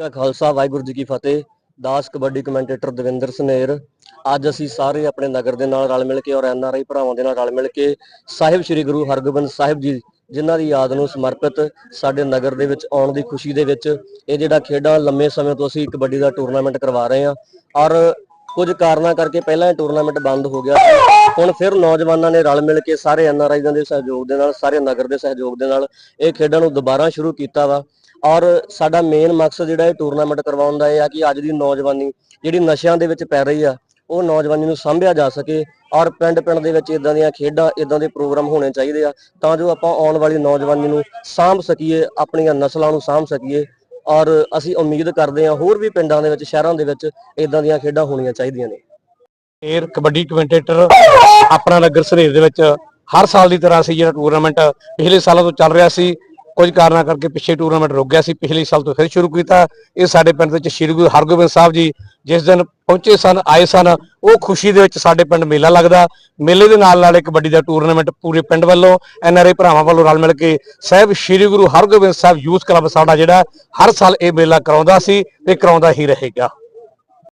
ਕਾ ਖਾਲਸਾ, ਵਾਹਿਗੁਰੂ ਜੀ ਕੀ ਫਤਿਹ। ਦਾਸ, ਕਬੱਡੀ ਕਮੈਂਟੇਟਰ ਦਵਿੰਦਰ ਸਨੇਰ, ਅੱਜ ਅਸੀਂ ਸਾਰੇ ਆਪਣੇ ਨਗਰ ਦੇ ਨਾਲ ਰਲ ਮਿਲ ਕੇ ਔਰ ਐਨ ਆਰ ਆਈ ਭਰਾਵਾਂ ਦੇ ਨਾਲ ਰਲ ਮਿਲ ਕੇ ਸਾਹਿਬ ਸ੍ਰੀ ਗੁਰੂ ਹਰਗੋਬਿੰਦ ਸਾਹਿਬ ਜੀ, ਜਿਨ੍ਹਾਂ ਦੀ ਯਾਦ ਨੂੰ ਸਮਰਪਿਤ ਸਾਡੇ ਨਗਰ ਦੇ ਵਿੱਚ ਆਉਣ ਦੀ ਖੁਸ਼ੀ ਦੇ ਵਿੱਚ, ਇਹ ਜਿਹੜਾ ਖੇਡਾਂ ਲੰਮੇ ਸਮੇਂ ਤੋਂ ਅਸੀਂ ਕਬੱਡੀ ਦਾ ਟੂਰਨਾਮੈਂਟ ਕਰਵਾ ਰਹੇ ਹਾਂ। ਔਰ ਕੁਝ ਕਾਰਨਾਂ ਕਰਕੇ ਪਹਿਲਾਂ ਇਹ ਟੂਰਨਾਮੈਂਟ ਬੰਦ ਹੋ ਗਿਆ ਹੁਣ ਫਿਰ ਨੌਜਵਾਨਾਂ ਨੇ ਰਲ ਮਿਲ ਕੇ ਸਾਰੇ ਐਨਆਰਆਈਆਂ ਦੇ ਸਹਿਯੋਗ ਦੇ ਨਾਲ, ਸਾਰੇ ਨਗਰ ਦੇ ਸਹਿਯੋਗ ਦੇ ਨਾਲ ਇਹ ਖੇਡਾਂ ਨੂੰ ਦੁਬਾਰਾ ਸ਼ੁਰੂ ਕੀਤਾ ਵਾ। ਔਰ ਸਾਡਾ ਮੇਨ ਮਕਸਦ ਜਿਹੜਾ ਇਹ ਟੂਰਨਾਮੈਂਟ ਕਰਵਾਉਣ ਦਾ ਇਹ ਆ ਕਿ ਅੱਜ ਦੀ ਨੌਜਵਾਨੀ ਜਿਹੜੀ ਨਸ਼ਿਆਂ ਦੇ ਵਿੱਚ ਪੈ ਰਹੀ ਆ, ਉਹ ਨੌਜਵਾਨੀ ਨੂੰ ਸਾਂਭਿਆ ਜਾ ਸਕੇ ਔਰ ਪਿੰਡ ਪਿੰਡ ਦੇ ਵਿੱਚ ਇਦਾਂ ਦੀਆਂ ਖੇਡਾਂ ਇਦਾਂ ਦੇ ਪ੍ਰੋਗਰਾਮ ਹੋਣੇ ਚਾਹੀਦੇ ਆ ਤਾਂ ਜੋ ਆਪਾਂ ਆਉਣ ਵਾਲੀ ਨੌਜਵਾਨੀ ਨੂੰ ਸਾਂਭ ਸਕੀਏ, ਆਪਣੀਆਂ ਨਸਲਾਂ ਨੂੰ ਸਾਂਭ ਸਕੀਏ। ਔਰ ਅਸੀਂ ਉਮੀਦ ਕਰਦੇ ਹਾਂ ਹੋਰ ਵੀ ਪਿੰਡਾਂ ਦੇ ਵਿੱਚ, ਸ਼ਹਿਰਾਂ ਦੇ ਵਿੱਚ ਇਦਾਂ ਦੀਆਂ ਖੇਡਾਂ ਹੋਣੀਆਂ ਚਾਹੀਦੀਆਂ ਨੇ। ਏਅਰ ਕਬੱਡੀ ਕਮੈਂਟੇਟਰ ਆਪਣਾ ਨਗਰ ਸਰੀਰ ਦੇ ਵਿੱਚ ਹਰ ਸਾਲ ਦੀ ਤਰ੍ਹਾਂ ਅਸੀਂ ਜਿਹੜਾ ਟੂਰਨਾਮੈਂਟ ਪਿਛਲੇ ਸਾਲਾਂ ਤੋਂ ਚੱਲ ਰਿਹਾ ਸੀ। ਕੁਝ ਕਾਰਨਾਂ ਕਰਕੇ ਪਿੱਛੇ ਟੂਰਨਾਮੈਂਟ ਰੁਕ ਗਿਆ ਸੀ, ਪਿਛਲੇ ਸਾਲ ਤੋਂ ਫਿਰ ਸ਼ੁਰੂ ਕੀਤਾ। ਇਹ ਸਾਡੇ ਪਿੰਡ ਵਿੱਚ ਸ਼੍ਰੀ ਗੁਰੂ ਹਰਗੋਬਿੰਦ ਸਾਹਿਬ ਜੀ ਜਿਸ ਦਿਨ ਪਹੁੰਚੇ ਸਨ, ਆਏ ਸਨ, ਉਹ ਖੁਸ਼ੀ ਦੇ ਵਿੱਚ ਸਾਡੇ ਪਿੰਡ ਮੇਲਾ ਲੱਗਦਾ। ਮੇਲੇ ਦੇ ਨਾਲ ਨਾਲ ਇੱਕ ਵੱਡੀ ਦਾ ਟੂਰਨਾਮੈਂਟ ਪੂਰੇ ਪਿੰਡ ਵੱਲੋਂ ਐਨਆਰਏ ਭਰਾਵਾਂ ਵੱਲੋਂ ਰਲ ਮਿਲ ਕੇ ਸਾਹਿਬ ਸ਼੍ਰੀ ਗੁਰੂ ਹਰਗੋਬਿੰਦ ਸਾਹਿਬ ਯੂਥ ਕਲੱਬ ਸਾਡਾ ਜਿਹੜਾ ਹਰ ਸਾਲ ਇਹ ਮੇਲਾ ਕਰਾਉਂਦਾ ਸੀ ਤੇ ਕਰਾਉਂਦਾ ਹੀ ਰਹੇਗਾ।